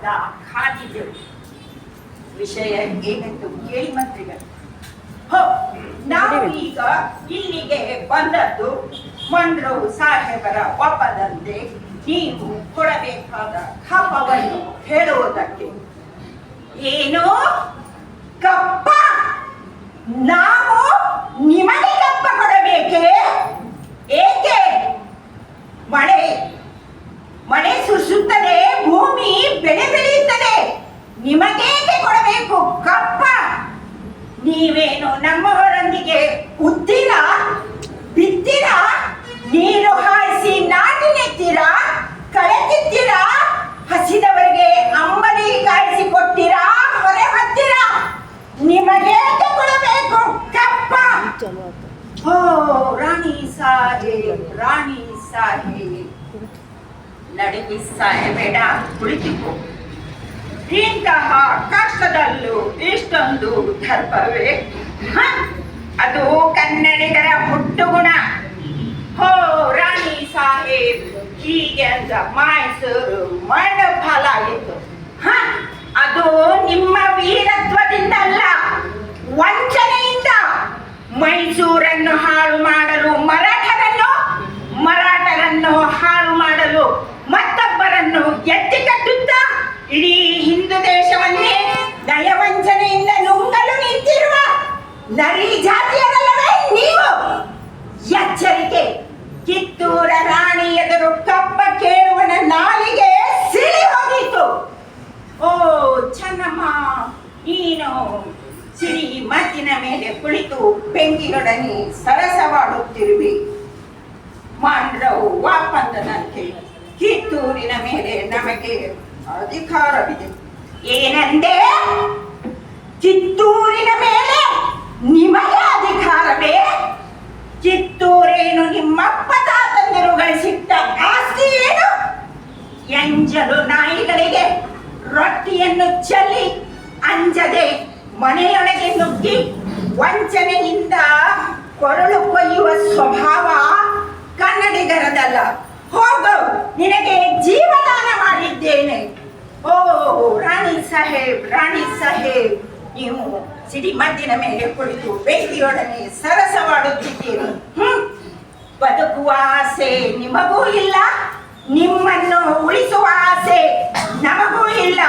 ಅಂತ ಕಾದಿದ್ದೆವು ವಿಷಯ ಏನೆಂದು ಕೇಳಿ ಮಂತ್ರಿಗಳು. ನಾವು ಈಗ ಇಲ್ಲಿಗೆ ಬಂದದ್ದು ಮಂಡ್ರು ಸಾಹೇಬರ ಒಪ್ಪದಂತೆ ನೀವು ಕೊಡಬೇಕಾದ ಹಬ್ಬವನ್ನು ಹೇಳುವುದಕ್ಕೆ. ಏನು ಕಪ್ಪ ನಾವು ನಿಮಗೆ ಕಪ್ಪ ಕೊಡಬೇಕೇ ಏಕೆ ಮಳೆ ಮಳೆ ಸುರಿಸುತ್ತದೆ ಭೂಮಿ ಬೆಳೆ ಬೆಳೆಯುತ್ತದೆ ನಿಮಗೇಕೆ ಕೊಡಬೇಕು? ಕಪ್ಪ! ನೀವೇನು ನಮ್ಮವರೊಂದಿಗೆ ಉದ್ದಿರ? ಬಿದ್ದಿರ? ನೀರು ಹಾಯಿಸಿ ನಾಟಿ ನೆತ್ತಿರ ಕಳೆ ಕಿತ್ತೀರಾ ಹಸಿದವರಿಗೆ ಅಂಬಲಿ ಕಾಯಿಸಿ ಕೊಡ್ತೀರಾ ಹೊರೆ ಹೊತ್ತಿರ? ನಿಮಗೇಕೆ ಕೊಡಬೇಕು? ಕಪ್ಪ! ಓ ರಾಣಿ ಸಾಹೇಬ್ ರಾಣಿ ಸಾಹೇಬ್. ನಡುಗಿ ಸಾಯಬೇಡ, ಕುಳಿತುಕೋ. ಇಂತಹ ಕಷ್ಟದಲ್ಲೂ ಇಷ್ಟೊಂದು ಧರ್ಮವೇ? ಅದು ಕನ್ನಡಿಗರ ಹುಟ್ಟುಗುಣ ಹೋ, ರಾಣಿ ಸಾಹೇಬ್, ಹೀಗೆ ಅಂತ ಮೈಸೂರು ಫಲಾಯಿತು ಹ? ಅದು ನಿಮ್ಮ ವೀರತ್ವದಿಂದ ಅಲ್ಲ ವಂಚನೆಯಿಂದ ಮೈಸೂರನ್ನು ಹಾಳು ಮಾಡಲು ಮರಾಠರನ್ನು ನರಿ ಜಾತಿಯದಲ್ಲವೇ ನೀವು? ಎಚ್ಚರಿಕೆ. ಕಿತ್ತೂರ ರಾಣಿ ಎದುರು ಕಪ್ಪ ಕೇಳುವನ ನಾಲಿಗೆ ಸಿಳಿ ಹೋಗಿತ್ತು. ಓ ಚೆನ್ನಮ್ಮ, ನೀನು ಸಿರಿ ಮದ್ದಿನ ಮೇಲೆ ಕುಳಿತು ಬೆಂಕಿಯೊಡನೆ ಸರಸವಾಡುತ್ತಿರುವಿ. ಮಾಂಡ್ರವು ವಾಪಂದನಂತೆ ಕಿತ್ತೂರಿನ ಮೇಲೆ ನಮಗೆ ಅಧಿಕಾರವಿದೆ. ಏನಂದೆ ಕಿತ್ತೂರಿನ ಮೇಲೆ ನಿಮಗೆ ಅಧಿಕಾರವೇ ಕಿತ್ತೂರೇನು ನಿಮ್ಮಪ್ಪ ತಾತಂದಿರು ಗಳಿಸಿಟ್ಟ ಆಸ್ತಿ ಏನು ಎಂಜಲು ನಾಯಿಗಳಿಗೆ ರೊಟ್ಟಿಯನ್ನು ಚೆಲ್ಲಿ ಅಂಜದೆ ಮನೆಯೊಳಗೆ ನುಗ್ಗಿ ವಂಚನೆಯಿಂದ ಕೊರಳು ಕೊಯ್ಯುವ ಸ್ವಭಾವ ಕನ್ನಡಿಗರದಲ್ಲ. ಹೋಗು, ನಿನಗೆ ಜೀವದಾನ ಮಾಡಿದ್ದೇನೆ. ಓ, ರಾಣಿ ಸಾಹೇಬ್ ರಾಣಿ ಸಾಹೇಬ್, ನೀವು ಸಿಡಿಮದ್ದಿನ ಮೇಲೆ ಕುಳಿತು ಬೇಟಿಯೊಡನೆ ಸರಸವಾಡುತ್ತಿದ್ದೀರಿ. ಹ್ಮ್, ಬದುಕುವ ಆಸೆ ನಿಮಗೂ ಇಲ್ಲ. ನಿಮ್ಮನ್ನು ಉಳಿಸುವ ಆಸೆ ನಮಗೂ ಇಲ್ಲ.